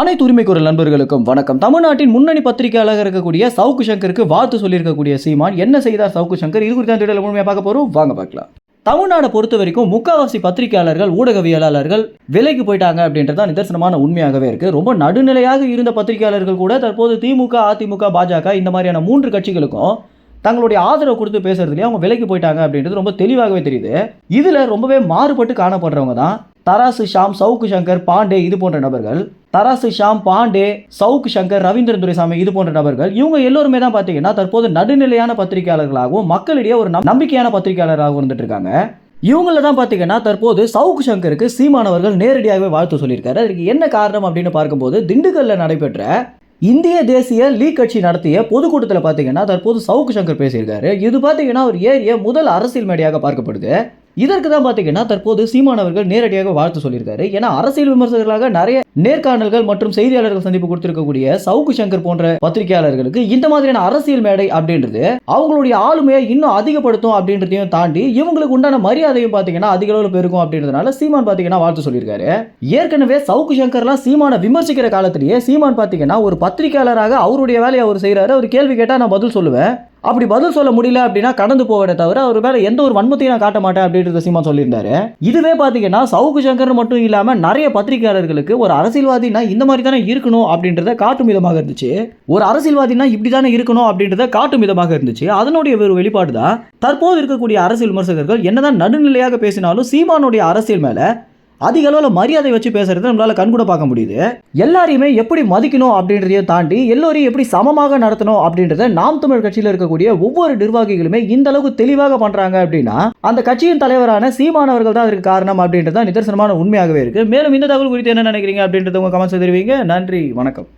அனைத்து உரிமைக்குரல் நண்பர்களுக்கும் வணக்கம். தமிழ்நாட்டின் முன்னணி பத்திரிகையாளராக இருக்கக்கூடிய சவுக்கு சங்கருக்கு வாழ்த்து சொல்லியிருக்கக்கூடிய சீமான். என்ன செய்தார் சவுக்கு சங்கர்? இது குறித்த திடல முழுமையாக பார்க்க போறோம். வாங்க பார்க்கலாம். தமிழ்நாடை பொறுத்த வரைக்கும் முக்காவாசி பத்திரிகையாளர்கள் ஊடகவியலாளர்கள் விலைக்கு போயிட்டாங்க அப்படின்றது தான் நிதர்சனமான உண்மையாகவே இருக்குது ரொம்ப நடுநிலையாக இருந்த பத்திரிகையாளர்கள் கூட தற்போது திமுக அதிமுக பாஜக இந்த மாதிரியான மூன்று கட்சிகளுக்கும் தங்களுடைய ஆதரவு கொடுத்து பேசுறதுலேயே அவங்க விலைக்கு போயிட்டாங்க அப்படின்றது ரொம்ப தெளிவாகவே தெரியுது. இதில் ரொம்பவே மாறுபட்டு காணப்படுறவங்க தான் தராசு ஷாம் சவுக்கு சங்கர் பாண்டே இது போன்ற நபர்கள். தராசு ஷாம் பாண்டே சவுக்கு சங்கர் ரவீந்திரன் துரைசாமி இது போன்ற நபர்கள். இவங்க எல்லோருமே தான் பார்த்தீங்கன்னா தற்போது நடுநிலையான பத்திரிகையாளர்களாகவும் மக்களிடையே ஒரு நம்பிக்கையான பத்திரிகையாளராகவும் இருந்துட்டு இருக்காங்க இவங்கள தான் பார்த்தீங்கன்னா தற்போது சவுக்கு சங்கருக்கு சீமானவர்கள் நேரடியாகவே வாழ்த்து சொல்லியிருக்காரு. அதுக்கு என்ன காரணம் அப்படின்னு பார்க்கும்போது திண்டுக்கல்ல நடைபெற்ற இந்திய தேசிய லீக் கட்சி நடத்திய பொதுக்கூட்டத்தில் பார்த்தீங்கன்னா தற்போது சவுக்கு சங்கர் பேசியிருக்காரு. இது பார்த்தீங்கன்னா அவர் ஏறிய முதல் அரசியல் மேடையாக பார்க்கப்படுது. இதற்கு தான் பார்த்தீங்கன்னா தற்போது சீமானவர்கள் நேரடியாக வாழ்த்து சொல்லியிருக்காரு. ஏன்னா அரசியல் விமர்சகர்களாக நிறைய நேர்காணல்கள் மற்றும் செய்தியாளர்கள் சந்திப்பு கொடுத்திருக்கக்கூடிய சவுக்கு சங்கர் போன்ற பத்திரிகையாளர்களுக்கு இந்த மாதிரியான அரசியல் மேடை அப்படின்றது அவங்களுடைய ஆளுமையை இன்னும் அதிகப்படுத்தும் அப்படின்றதையும் தாண்டி இவங்களுக்கு உண்டான மரியாதையும் பார்த்தீங்கன்னா அதிக அளவில் பெருக்கும் அப்படின்றதுனால சீமான் பார்த்தீங்கன்னா வாழ்த்து சொல்லியிருக்காரு. ஏற்கனவே சவுக்கு சங்கர்லாம் சீமானை விமர்சிக்கிற காலத்திலேயே சீமான் பார்த்தீங்கன்னா ஒரு பத்திரிகையாளராக அவருடைய வேலையை அவர் செய்கிறாரு அவர் கேள்வி கேட்டால் நான் பதில் சொல்லுவேன். அப்படி பதில் சொல்ல முடியல அப்படின்னா கடந்து போவதை தவிர அவர் மேலே எந்த ஒரு வன்மத்தையும் நான் காட்ட மாட்டேன் அப்படின்றத சீமான் சொல்லியிருந்தாரு. இதுவே பார்த்தீங்கன்னா சவுக்கு சங்கர் மட்டும் இல்லாமல் நிறைய பத்திரிகையாளர்களுக்கு ஒரு அரசியல்வாதினா இந்த மாதிரி தானே இருக்கணும் அப்படின்றத காட்டும் விதமாக இருந்துச்சு. ஒரு அரசியல்வாதினா இப்படி தானே இருக்கணும் அப்படின்றத காட்டும் விதமாக இருந்துச்சு. அதனுடைய ஒரு வெளிப்பாடு தான் தற்போது இருக்கக்கூடிய அரசியல் விமர்சகர்கள் என்னதான் நடுநிலையாக பேசினாலும் சீமானுடைய அரசியல் மேலே அதிக அளவில் மரியாதை வச்சு பேசுறது நம்மளால கண்கூட பார்க்க முடியுது. எல்லாரையுமே எப்படி மதிக்கணும் அப்படின்றதையும் தாண்டி எல்லோரையும் எப்படி சமமாக நடத்தணும் அப்படின்றத நாம் தமிழ் கட்சியில் இருக்கக்கூடிய ஒவ்வொரு நிர்வாகிகளுமே இந்த அளவுக்கு தெளிவாக பண்றாங்க அப்படின்னா அந்த கட்சியின் தலைவரான சீமானவர்கள் தான் அதற்கு காரணம் அப்படின்றது நிதர்சனமான உண்மையாகவே இருக்கு. மேலும் இந்த தகவல் குறித்து என்ன நினைக்கிறீங்க அப்படின்றத உங்க கமெண்ட்ஸ் தெரிவிங்க. நன்றி வணக்கம்.